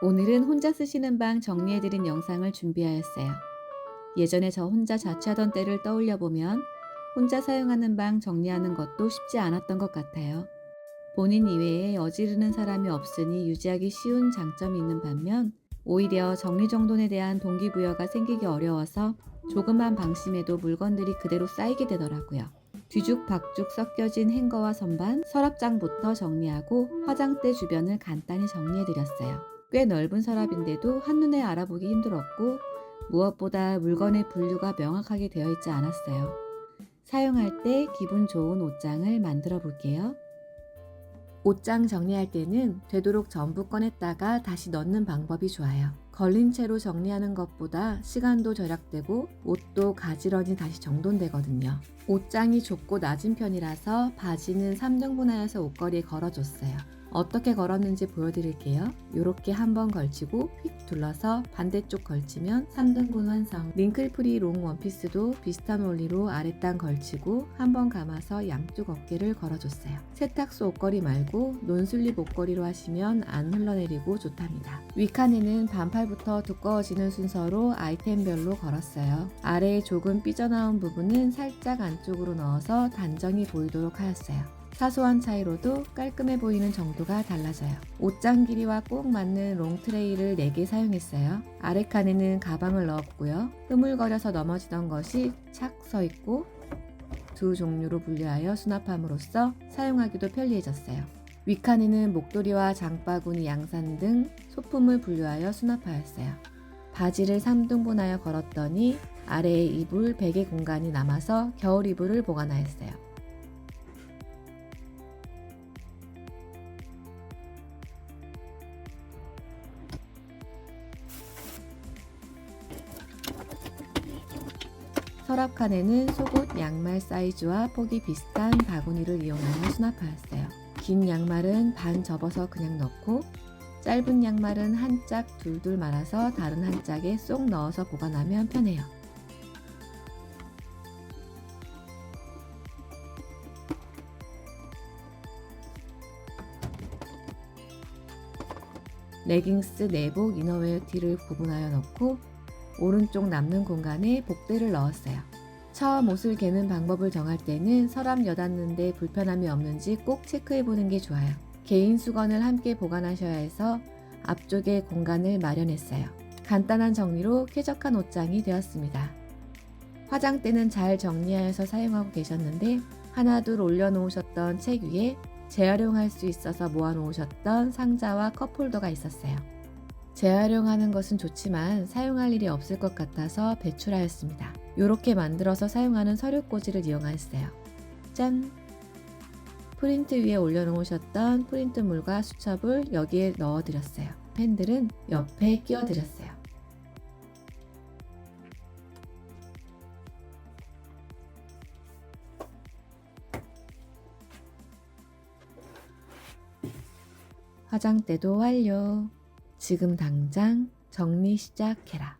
오늘은 혼자 쓰시는 방 정리해드린 영상을 준비하였어요. 예전에 저 혼자 자취하던 때를 떠올려 보면 혼자 사용하는 방 정리하는 것도 쉽지 않았던 것 같아요. 본인 이외에 어지르는 사람이 없으니 유지하기 쉬운 장점이 있는 반면 오히려 정리정돈에 대한 동기부여가 생기기 어려워서 조그만 방심에도 물건들이 그대로 쌓이게 되더라고요. 뒤죽박죽 섞여진 행거와 선반, 서랍장부터 정리하고 화장대 주변을 간단히 정리해드렸어요. 꽤 넓은 서랍인데도 한눈에 알아보기 힘들었고 무엇보다 물건의 분류가 명확하게 되어 있지 않았어요. 사용할 때 기분 좋은 옷장을 만들어 볼게요. 옷장 정리할 때는 되도록 전부 꺼냈다가 다시 넣는 방법이 좋아요. 걸린 채로 정리하는 것보다 시간도 절약되고 옷도 가지런히 다시 정돈되거든요. 옷장이 좁고 낮은 편이라서 바지는 3등분하여서 옷걸이에 걸어줬어요. 어떻게 걸었는지 보여드릴게요. 이렇게 한번 걸치고 휙 둘러서 반대쪽 걸치면 3등분 완성. 링클프리 롱 원피스도 비슷한 원리로 아랫단 걸치고 한번 감아서 양쪽 어깨를 걸어줬어요. 세탁소 옷걸이 말고 논슬립 옷걸이로 하시면 안 흘러내리고 좋답니다. 윗칸에는 반팔부터 두꺼워지는 순서로 아이템별로 걸었어요. 아래에 조금 삐져나온 부분은 살짝 안쪽으로 넣어서 단정히 보이도록 하였어요. 사소한 차이로도 깔끔해 보이는 정도가 달라져요. 옷장 길이와 꼭 맞는 롱트레이를 4개 사용했어요. 아래 칸에는 가방을 넣었고요. 흐물거려서 넘어지던 것이 착 서 있고 두 종류로 분류하여 수납함으로써 사용하기도 편리해졌어요. 윗칸에는 목도리와 장바구니, 양산 등 소품을 분류하여 수납하였어요. 바지를 3등분하여 걸었더니 아래에 이불, 베개 공간이 남아서 겨울 이불을 보관하였어요. 서랍 칸에는 속옷, 양말 사이즈와 폭이 비슷한 바구니를 이용하여 수납하였어요. 긴 양말은 반 접어서 그냥 넣고 짧은 양말은 한 짝 둘둘 말아서 다른 한 짝에 쏙 넣어서 보관하면 편해요. 레깅스, 내복, 이너웨어 티를 구분하여 넣고 오른쪽 남는 공간에 복대를 넣었어요. 처음 옷을 개는 방법을 정할 때는 서랍 여닫는데 불편함이 없는지 꼭 체크해 보는 게 좋아요. 개인 수건을 함께 보관하셔야 해서 앞쪽에 공간을 마련했어요. 간단한 정리로 쾌적한 옷장이 되었습니다. 화장대는 잘 정리하여서 사용하고 계셨는데 하나둘 올려놓으셨던 책 위에 재활용할 수 있어서 모아놓으셨던 상자와 컵홀더가 있었어요. 재활용하는 것은 좋지만 사용할 일이 없을 것 같아서 배출하였습니다. 이렇게 만들어서 사용하는 서류 꽂이를 이용하였어요. 짠! 프린트 위에 올려놓으셨던 프린트물과 수첩을 여기에 넣어드렸어요. 펜들은 옆에 끼워드렸어요. 화장대도 완료. 지금 당장 정리 시작해라.